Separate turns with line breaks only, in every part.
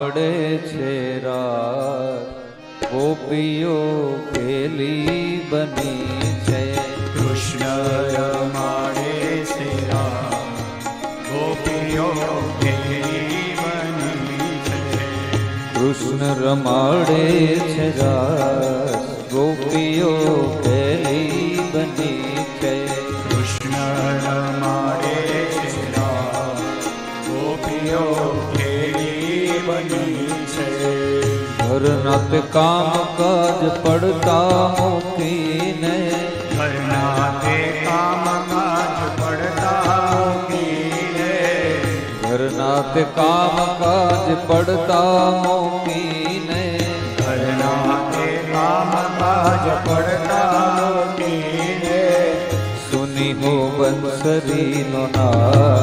પડે છે રાત પેલી બની છે.
કૃષ્ણ રમાડે છે
રાત ગોપીઓ પેલી બની છે.
કૃષ્ણ રમાડે છે રાત ગોપીઓ
નત કામ કાજ પડતા મૂકીને
ઘરનાથે કામ કાજ પડતા મૂકીને
ઘરનાથ કામ કાજ પડતા મૂકીને
ઘરનાથે કામ કાજ પડતા મૂકીને
સુની હો બંસરીનો ના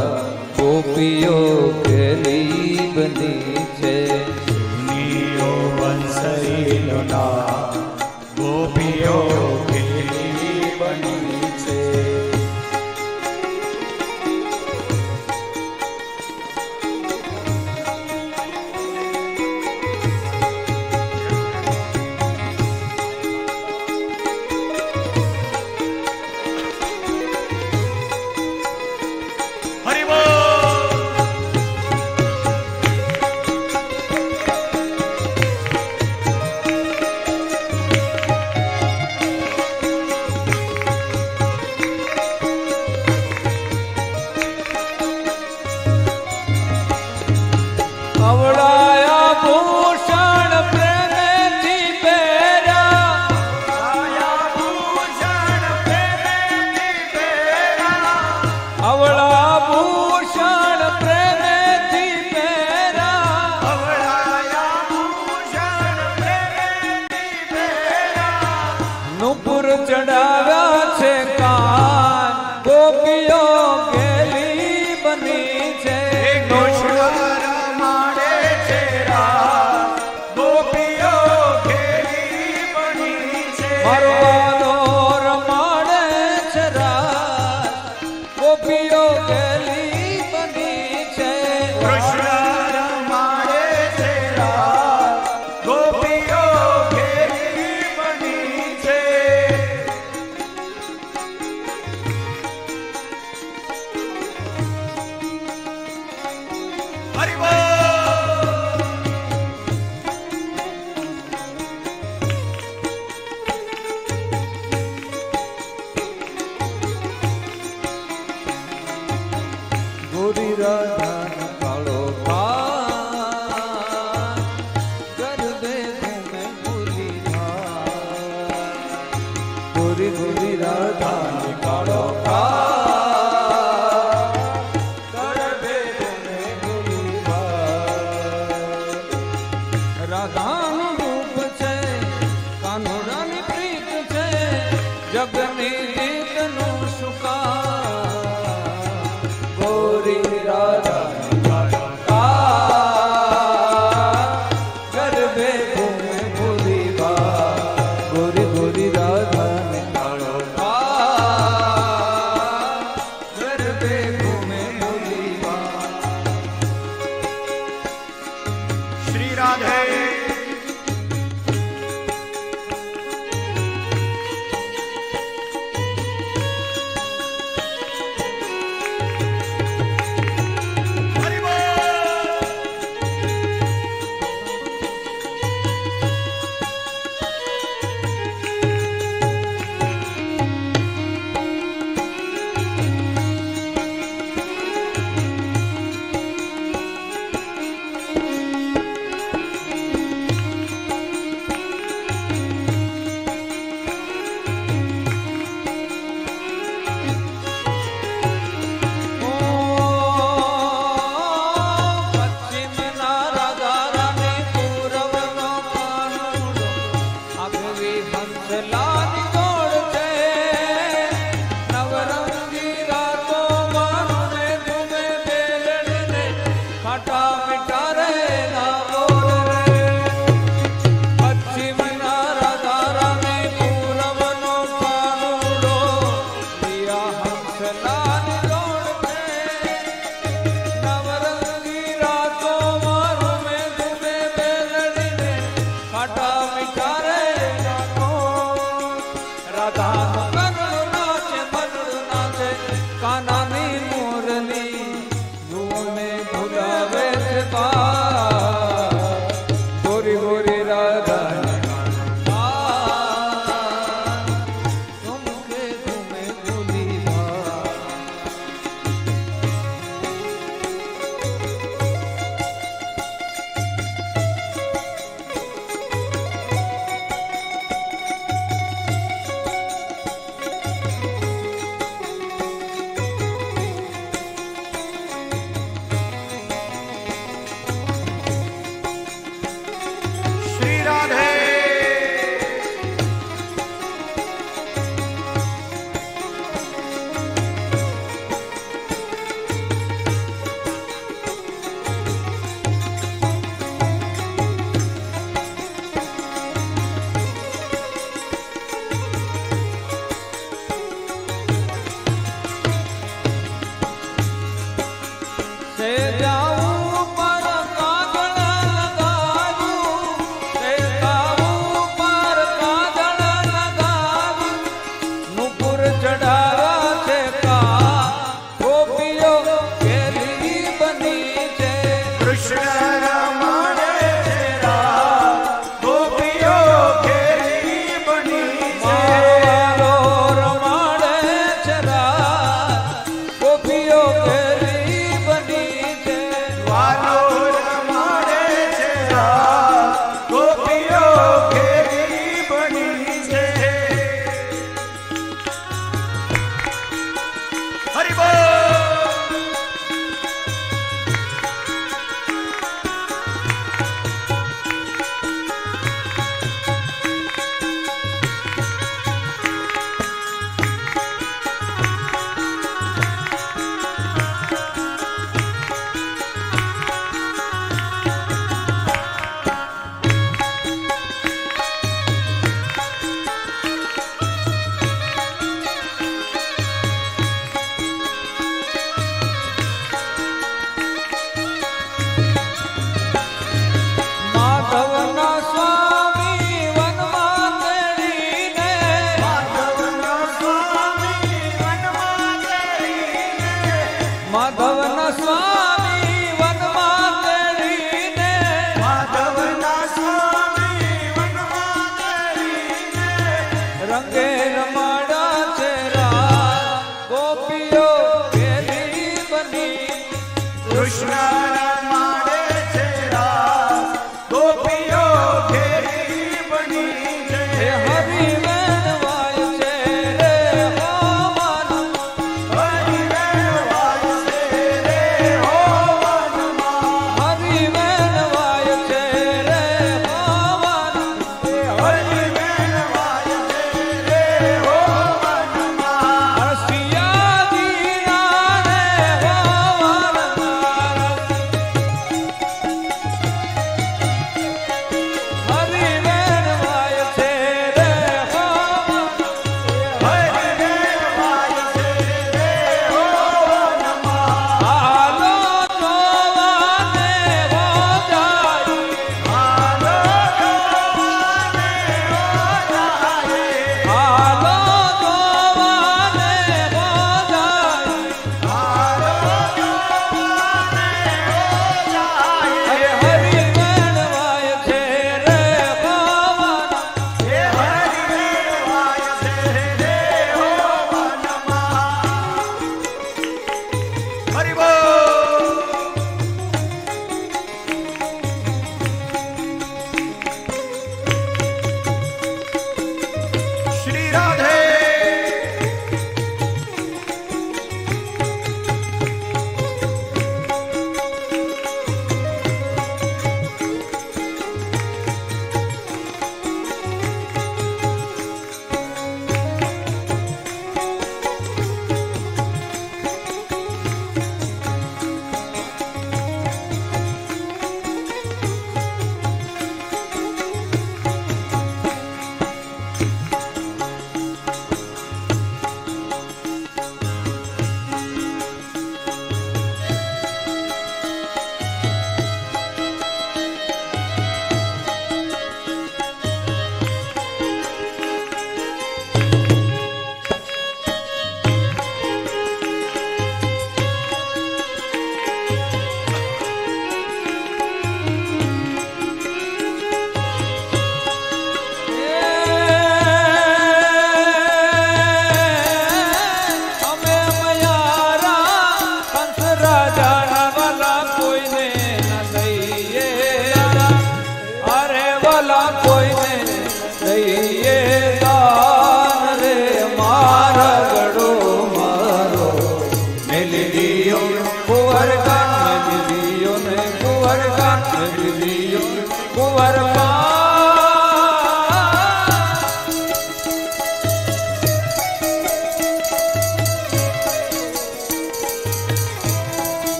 ગોપીઓ કેલી બની છે. લીલું ના Let me know.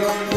Adiós.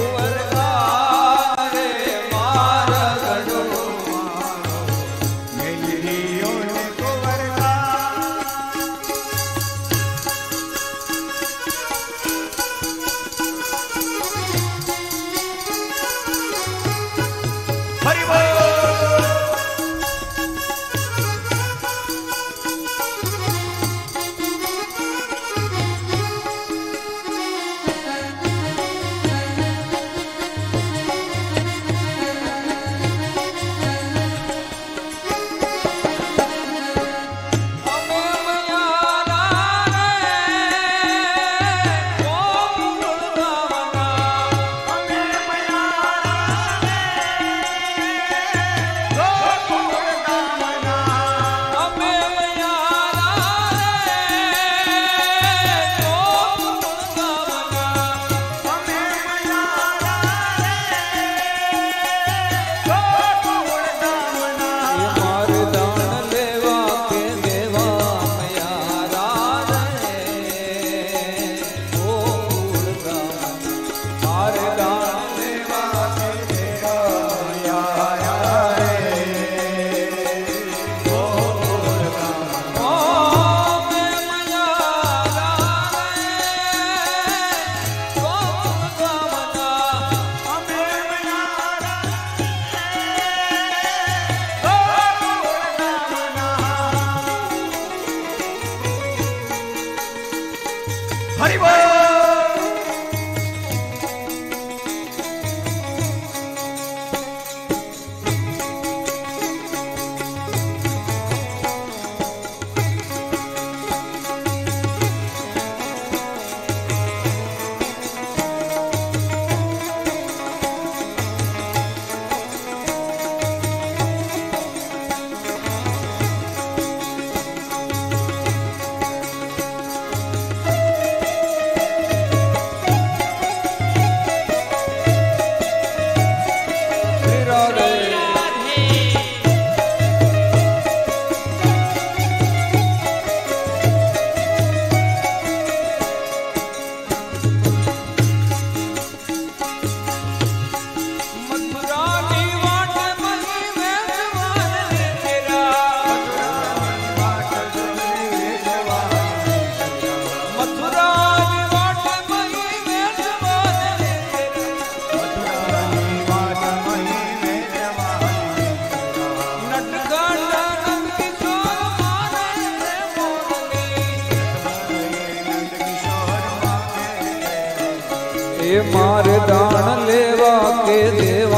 એ
માર
દાણ લેવા કે
દેવા?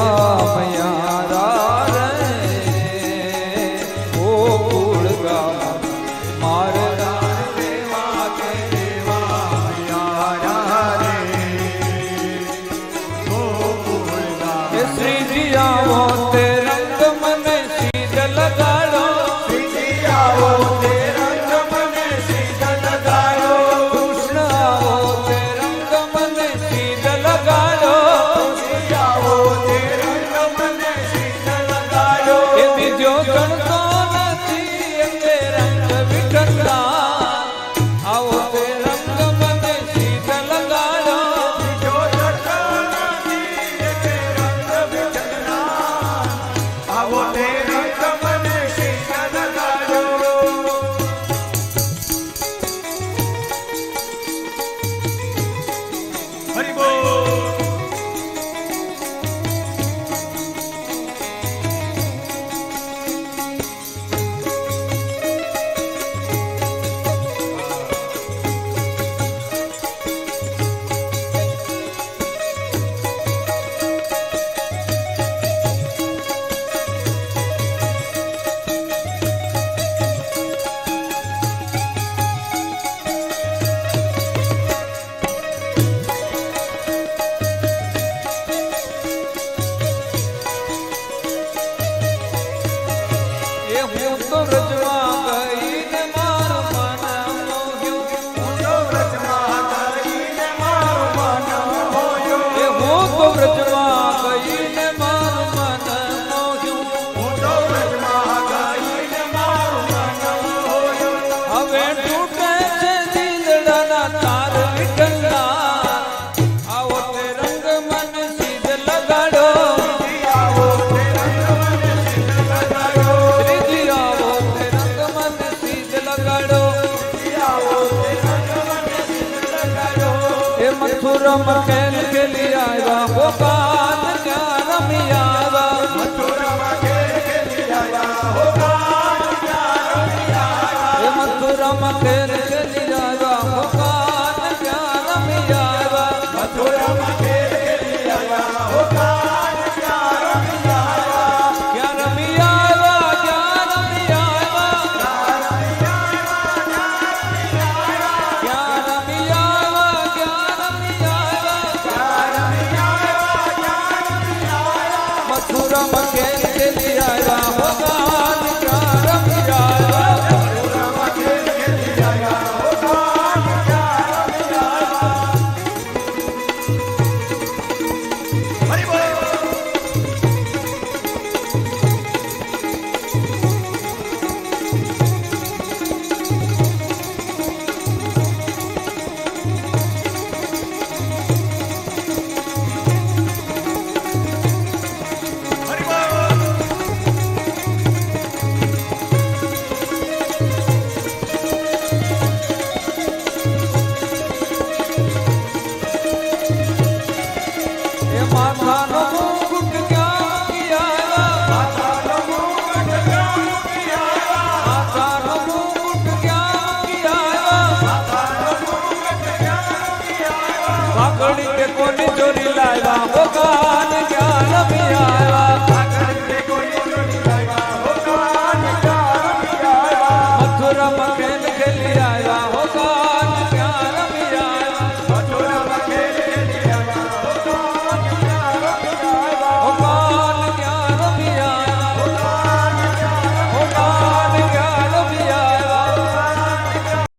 પર ખેલ ખેલી આવ્યા
હો કાન ક્યાં રમી આવ્યા
મથુરામાં ખેલ ખેલી આવ્યા
હો કાન
ક્યાં રમી આવ્યા
મથુરામાં ખેલ